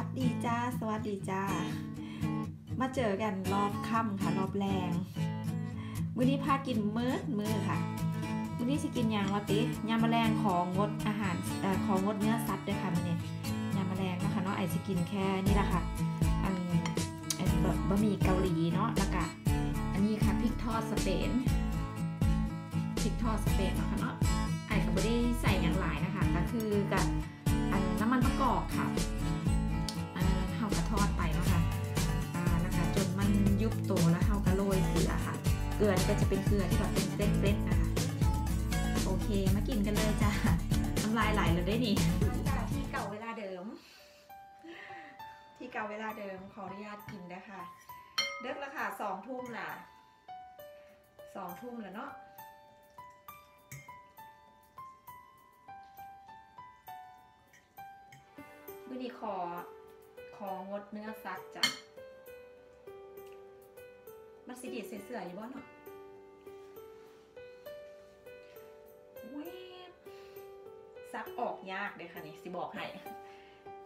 วัสดีจ้า สวัสดีจ้า มาเจอกันรอบค่ำค่ะรอบแรงมื้อนี้พากินมื้อมื้อค่ะมื้อนี้สิกินยางวะติยามแมลงของงดอาหารอของงดเนื้อสัตว์ด้วยค่ะมื้อนี้ยามแมลงนะคะเนาะไอสิกินแค่นี่แหละค่ะอันอันบะบะหมี่เกาหลีเนาะแล้วก็อันนี้ค่ะพริกทอดสเปนพริกทอดสเปนนะคะเนาะไอก็ไม่ได้ใส่อย่างหลายนะคะก็คือกับอันน้ำมันมะกอกค่ะ ทอดไปนะค่ะอ่าแล้วก็จนมันยุบตัวแล้วเฮากระโรยเกลือค่ะ เกลือนี่ก็จะเป็นเกลือที่แบบเป็นเส้นๆนะคะโอเคมากินกันเลยจ้าน้ำลายไหลเลยได้นี่จ้าที่เก่าเวลาเดิม ที่เก่าเวลาเดิมขออนุญาตกินนะคะเลิกแล้วค่ะสองทุ่มล่ะสองทุ่มแล้วเนาะมื่อนี้ขอ ของดเนื้อสัตว์จ้ะมันสิดีเสื่อๆอยู่บ่เนาะเวบซักออกยากเลยค่ะนี่สิบอกให้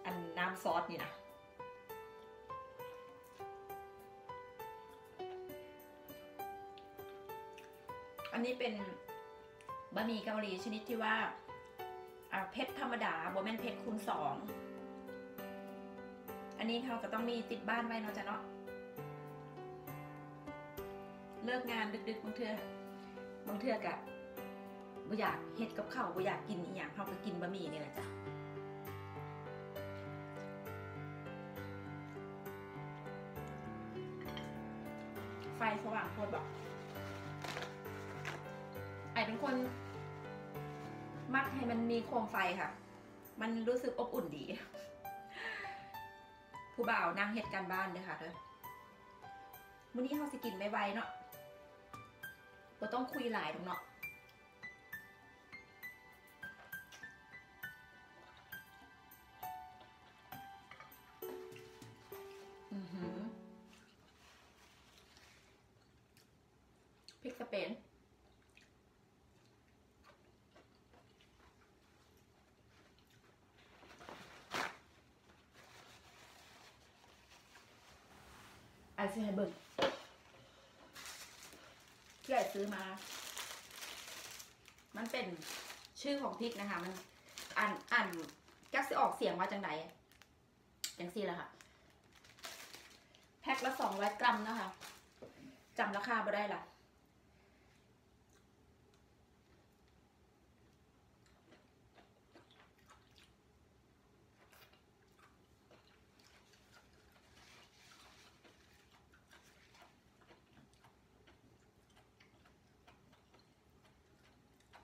อันน้ำซอสนี่นะอันนี้เป็นบะหมี่เกาหลีชนิดที่ว่าอ่าเผ็ดธรรมดาบะแม่นเผ็ดคูณสอง อันนี้เขาก็ต้องมีติดบ้านไว้เนาะจ๊ะเนาะเลิกงานดึกๆบางเทื่อบางเทื่อกะบ่อยากเฮ็ดกับข้าวบ่อยากกินอีหยังเขาก็กินบะหมี่นี่แหละจ้ะไฟสว่างโคตรบอกไอเป็นคน มักให้มันมีโคมไฟค่ะ มันรู้สึกอบอุ่นดี ผู้บ่าวนั่งเฮ็ดการบ้านเด้อค่ะเด้อมื้อนี้เราสิกินไวๆเนาะบ่ต้องคุยหลายดอกเนาะอือหือพริกสเปน ไอซื้อให้เบิ่งที่ไอซื้อมา มันเป็นชื่อของพริกนะคะ มันอ่านอ่านกักสิออกเสียงว่าจังไหนจังซี่แหละค่ะ แพ็คละสองร้อยกรัมนะคะจำราคาบ่ได้ละ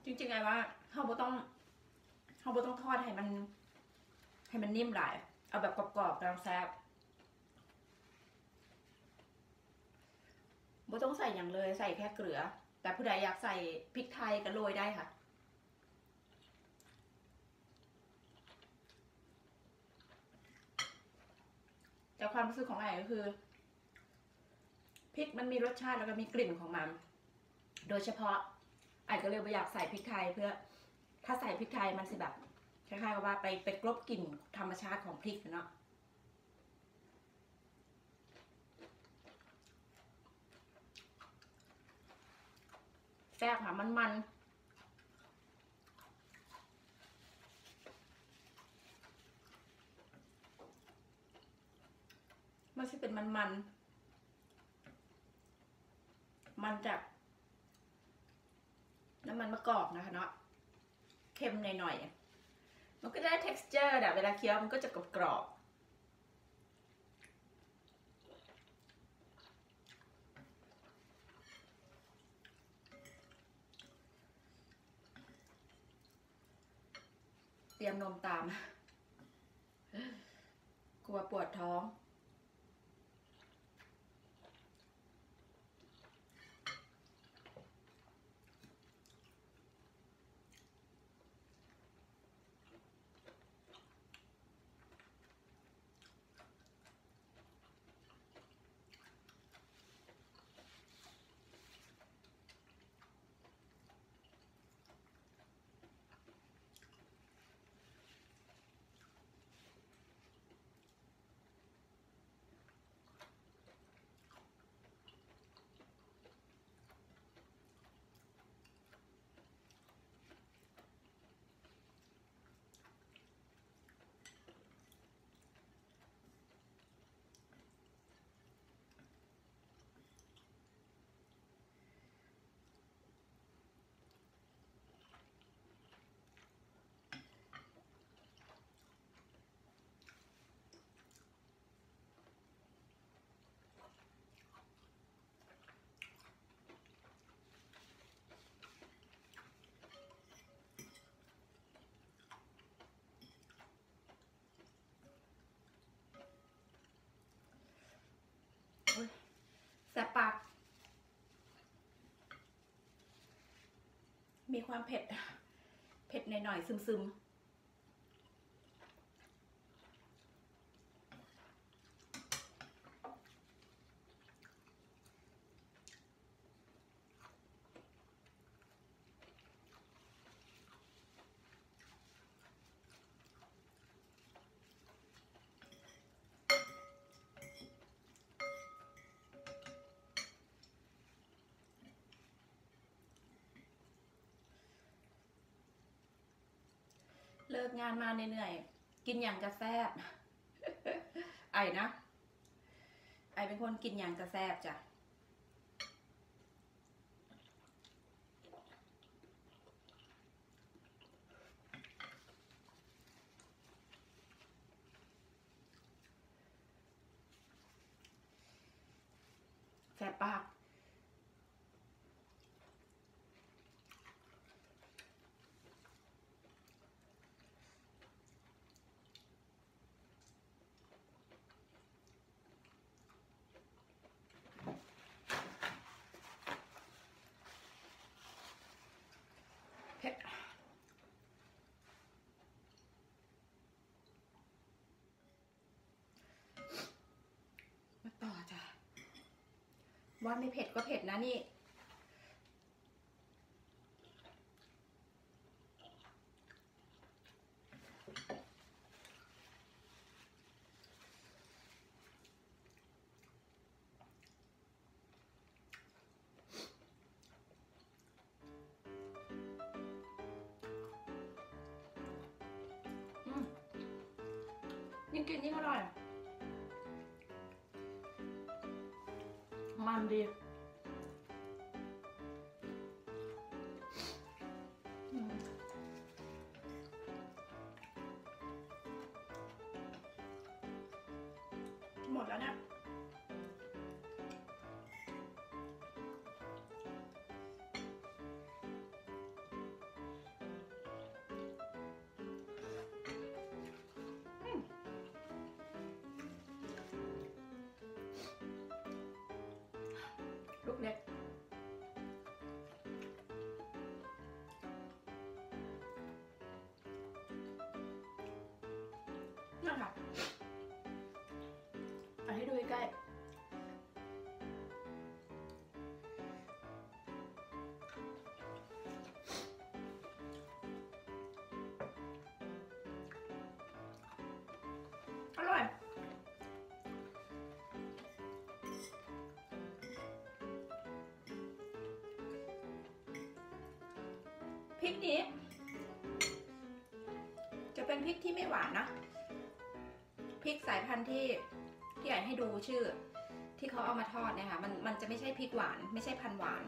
จริงๆไงว่าเขาบ่ต้องเขาบ่ต้องทอดให้มัน ให้มันนิ่มหลาย เอาแบบกรอบๆกลังแซ่บบ่ต้องใส่อย่างเลยใส่แค่เกลือ แต่ผู้ใดอยากใส่พริกไทยก็โรยได้ค่ะแต่ความรู้สึกของไอ้ก็คือพริกมันมีรสชาติแล้วก็มีกลิ่นของมัน โดยเฉพาะ ไอ้ก็เลยไม่อยากใส่พริกไทยเพื่อ ถ้าใส่พริกไทยมันสิแบบคล้ายๆกับว่าไปไปกลบกลิ่นธรรมชาติของพริกเนาะแซ่บค่ะมันมันไม่ใช่เป็นมันมัน มันจาก มันมะกอกนะคะเนาะเค็มหน่อยๆ มันก็ได้ texture แบบเวลาเคี้ยวมันก็จะกรอบๆเตรียมนมตาม กลัวปวดท้อง มีความเผ็ด เผ็ดหน่อยๆซึมๆ ลิกงานมาเหนื่อยๆกินอย่างกระแซบไอ้นะ ไอเป็นคนกินอย่างกระแซบจ้ะ แสบปาก เผ็ดมาต่อจ้ะ ว่าไม่เผ็ดก็เผ็ดนะนี่ อืมยิ่งกินยิ่งอร่อย มันดีหมดแล้วเนี่ย นั่นค่ะเอาให้ดูใกล้อร่อย พริกนี้ จะเป็นพริกที่ไม่หวานนะ ริกสายพันธุ์ที่ที่อยากให้ดูชื่อ ที่เขาเอามาทอดเนี่ยค่ะมันมันจะไม่ใช่พริกหวาน ไม่ใช่พันธุ์หวาน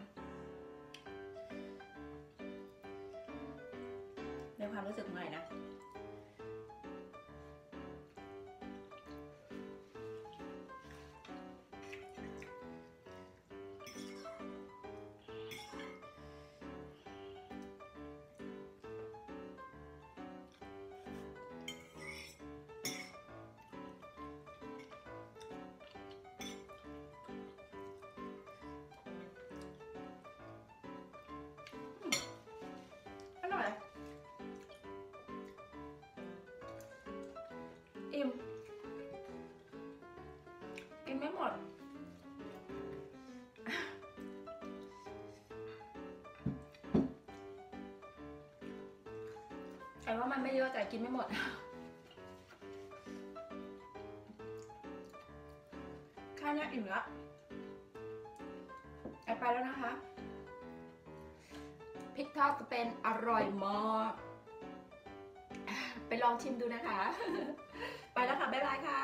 แต่ว่ามันไม่เยอะแต่กินไม่หมด ข้าวเนี่ยอิ่มละไอไปแล้วนะคะพริกทอดสเปนอร่อยมากไปลองชิมดูนะคะ ไปแล้วค่ะ บ๊ายบายค่ะ